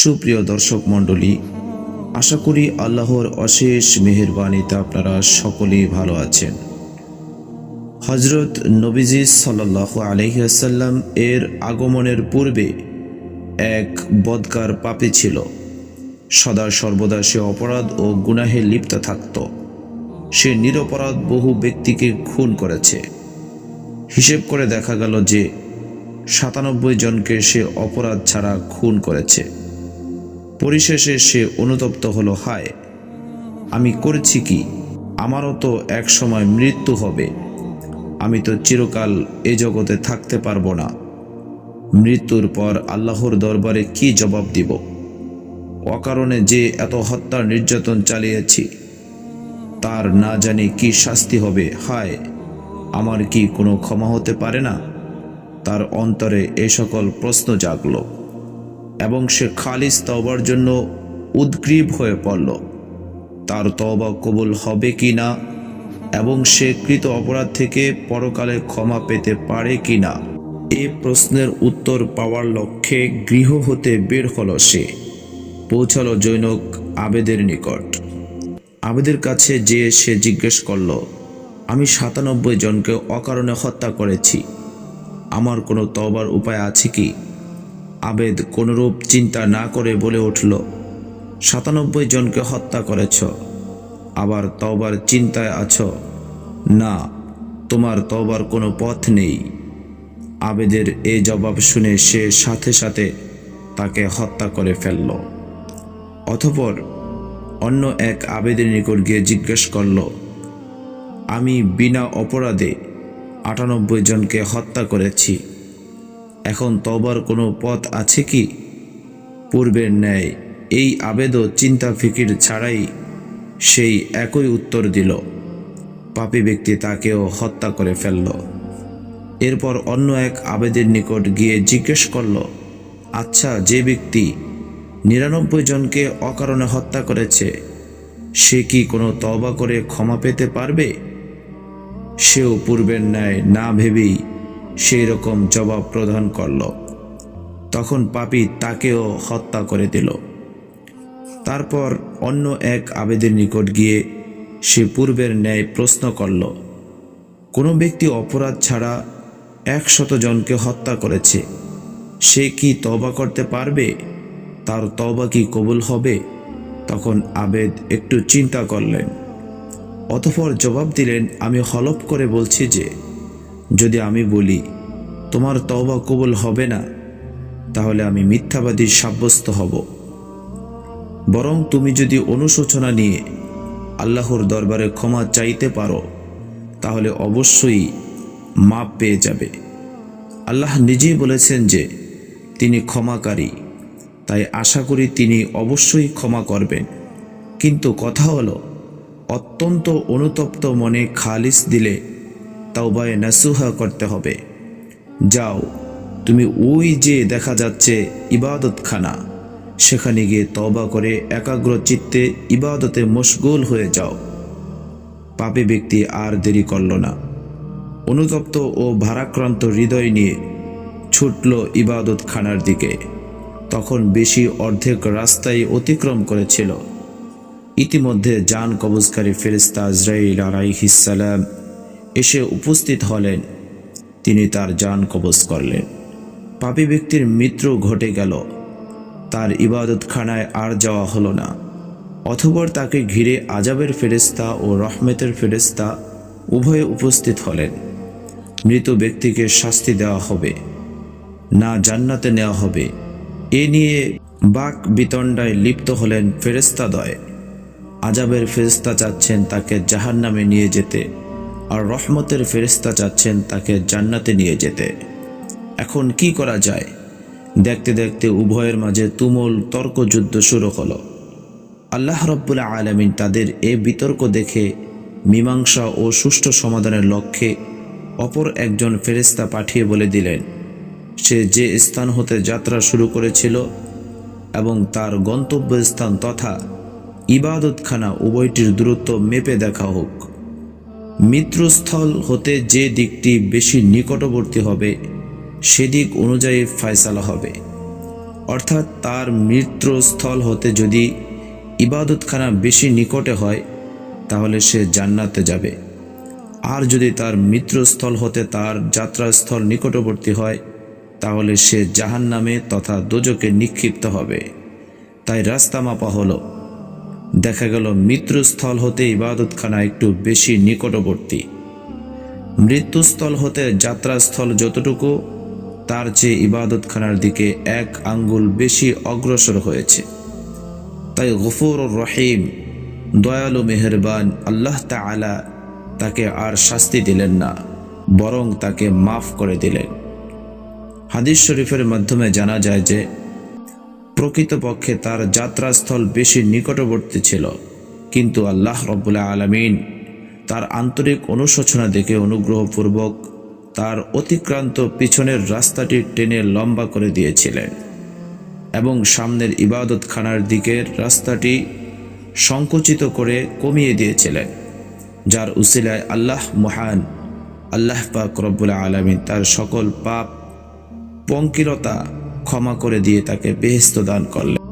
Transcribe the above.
সুপ্রিয় দর্শক মণ্ডলী, আশা করি আল্লাহর অশেষ মেহেরবানিতে আপনারা সকলেই ভালো আছেন। হজরত নবীজি সাল্লাহ আলহিহাসাল্লাম এর আগমনের পূর্বে এক বদকার পাপী ছিল। সদা সর্বদা সে অপরাধ ও গুনাহে লিপ্ত থাকত। সে নিরপরাধ বহু ব্যক্তিকে খুন করেছে। হিসেব করে দেখা গেল যে সাতানব্বই জনকে সে অপরাধ ছাড়া খুন করেছে। পরিশেষে সে অনুতপ্ত হলো, হায়, আমি করেছি কি? আমারও তো এক সময় মৃত্যু হবে। আমি তো চিরকাল এ জগতে থাকতে পারব না। মৃত্যুর পর আল্লাহর দরবারে কি জবাব দিব? অকারণে যে এত হত্যা নির্যাতন চালিয়েছি, তার না জানি কি শাস্তি হবে। হায়, আমার কি কোনো ক্ষমা হতে পারে না? তার অন্তরে এ সকল প্রশ্ন জাগলো। এবং সে খালিস তওবার জন্য উদ্গ্রীব হয়ে পড়ল। তার তওবা কবুল হবে কি না এবং সে কৃত অপরাধ থেকে পরকালে ক্ষমা পেতে পারে কি না, এ প্রশ্নের উত্তর পাওয়ার লক্ষ্যে গৃহ হতে বের হল সে। পৌঁছালো জৈনক আবেদের নিকট। আবেদের কাছে যেয়ে সে জিজ্ঞেস করল, আমি সাতানব্বই জনকে অকারণে হত্যা করেছি। আমার কোনো তবার উপায় আছে কি? আবেদ কোনরূপ চিন্তা না করে বলে উঠল, সাতানব্বই জনকে হত্যা করেছ, আবার তবার চিন্তায় আছো। না, তোমার তবার কোনো পথ নেই। আবেদের এ জবাব শুনে সে সাথে সাথে তাকে হত্যা করে ফেলল। অথপর অন্য এক আবেদের নিকট গিয়ে জিজ্ঞেস করল, আমি বিনা অপরাধে আটানব্বই জনকে হত্যা করেছি। এখন তবার কোনো পথ আছে কি? পূর্বের ন্যায় এই আবেদও চিন্তা ফিকির ছাড়াই সেই একই উত্তর দিল। পাপী ব্যক্তি তাকেও হত্যা করে ফেলল। এরপর অন্য এক আবেদের নিকট গিয়ে জিজ্ঞেস করল আচ্ছা যে ব্যক্তি নিরানব্বই জনকে অকারণে হত্যা করেছে, সে কি কোনো তবা করে ক্ষমা পেতে পারবে? সেও পূর্বের ন্যায় না ভেবেই সেই রকম জবাব প্রদান করল। তখন পাপি তাকেও হত্যা করে দিল। তারপর অন্য এক আবেদের নিকট গিয়ে সে পূর্বের ন্যায় প্রশ্ন করল, কোনো ব্যক্তি অপরাধ ছাড়া একশত জনকে হত্যা করেছে। সে কি তবা করতে পারবে? তার তবা কি কবুল হবে? তখন আবেদ একটু চিন্তা করলেন। অতঃপর জবাব দিলেন, আমি হলফ করে বলছি যে যদি আমি বলি, তোমার তওবা কবুল হবে না, তাহলে আমি মিথ্যাবাদী সাব্যস্ত হব। বরং তুমি যদি অনুশোচনা নিয়ে আল্লাহর দরবারে ক্ষমা চাইতে পারো, তাহলে অবশ্যই মাপ পেয়ে যাবে। আল্লাহ নিজেই বলেছেন যে, তিনি ক্ষমাকারী, তাই আশা করি তিনি অবশ্যই ক্ষমা করবেন। কিন্তু কথা হলো, অত্যন্ত অনুতপ্ত মনে খালিস দিলে তাওবায় নাসুহা করতে হবে। যাও, তুমি ওই যে দেখা যাচ্ছে ইবাদতখানা, সেখানে গিয়ে তবা করে একাগ্র চিত্তে ইবাদতে মশগুল হয়ে যাও। পাপে ব্যক্তি আর দেরি করল না। অনুতপ্ত ও ভারাক্রান্ত হৃদয় নিয়ে ছুটল ইবাদতখানার দিকে। তখন বেশি অর্ধেক রাস্তায় অতিক্রম করেছিল। ইতিমধ্যে যান কবজকারী ফেরিস্তা আজরাইল আলাইহিসালাম এসে উপস্থিত হলেন। তিনি তার যান কবজ করলেন। পাপী ব্যক্তির মৃত্যু ঘটে গেল। তার ইবাদতখানায় আর যাওয়া হলো না। অথবর তাকে ঘিরে আজাবের ফেরেস্তা ও রহমতের ফেরেস্তা উভয়ে উপস্থিত হলেন। মৃত ব্যক্তিকে শাস্তি দেওয়া হবে, না জান্নাতে নেওয়া হবে। এ নিয়ে বাক বিতণ্ডায় লিপ্ত হলেন ফেরেস্তাদয় আজাবের ফেরেস্তা চাচ্ছেন তাকে জাহান নামে নিয়ে যেতে। আর রহমতের ফেরেস্তা চাচ্ছেন তাকে জান্নাতে নিয়ে যেতে। এখন কি করা যায়? দেখতে দেখতে উভয়ের মাঝে তুমুল তর্কযুদ্ধ শুরু হলো। আল্লাহ রব্বুল্লা আলমিন তাদের এ বিতর্ক দেখে মীমাংসা ও সুষ্ঠু সমাধানের লক্ষ্যে অপর একজন ফেরেস্তা পাঠিয়ে বলে দিলেন, সে যে স্থান হতে যাত্রা শুরু করেছিল এবং তার গন্তব্যস্থান তথা ইবাদতখানা উভয়টির দূরত্ব মেপে দেখা হোক। মিত্রস্থল হতে যে দিকটি বেশি নিকটবর্তী হবে সেদিক অনুযায়ী ফয়সালা হবে। অর্থাৎ তার মৃত্যুস্থল হতে যদি ইবাদতখানা বেশি নিকটে হয়, তাহলে সে জান্নাতে যাবে। আর যদি তার মৃত্যুস্থল হতে তার যাত্রাস্থল নিকটবর্তী হয়, তাহলে সে জাহান নামে তথা দোজকে নিক্ষিপ্ত হবে। তাই রাস্তা মাপা হলো দেখা গেল মৃত্যুস্থল হতে ইবাদতখানা একটু বেশি নিকটবর্তী। মৃত্যুস্থল হতে যাত্রাস্থল যতটুকু, তার চেয়ে ইবাদতখানার দিকে এক আঙ্গুল বেশি অগ্রসর হয়েছে। তাই গফুর রহিম, দয়ালু মেহেরবান আল্লাহ তাআলা তাকে আর শাস্তি দিলেন না, বরং তাকে মাফ করে দিলেন। হাদিস শরীফের মাধ্যমে জানা যায় যে প্রকৃতপক্ষে তার যাত্রাস্থল বেশি নিকটবর্তী ছিল। কিন্তু আল্লাহ রব্বুল্লাহ আলমিন তার আন্তরিক অনুশোচনা দেখে অনুগ্রহপূর্বক তার অতিক্রান্ত পিছনের রাস্তাটি টেনে লম্বা করে দিয়েছিলেন এবং সামনের ইবাদতখানার দিকের রাস্তাটি সংকুচিত করে কমিয়ে দিয়েছিলেন, যার উসিলায় আল্লাহ মহান আল্লাহ পাক রব্বুল আলমিন তার সকল পাপ, পঙ্কিলতা ক্ষমা করে দিয়ে তাকে বেহেস্ত দান করলেন।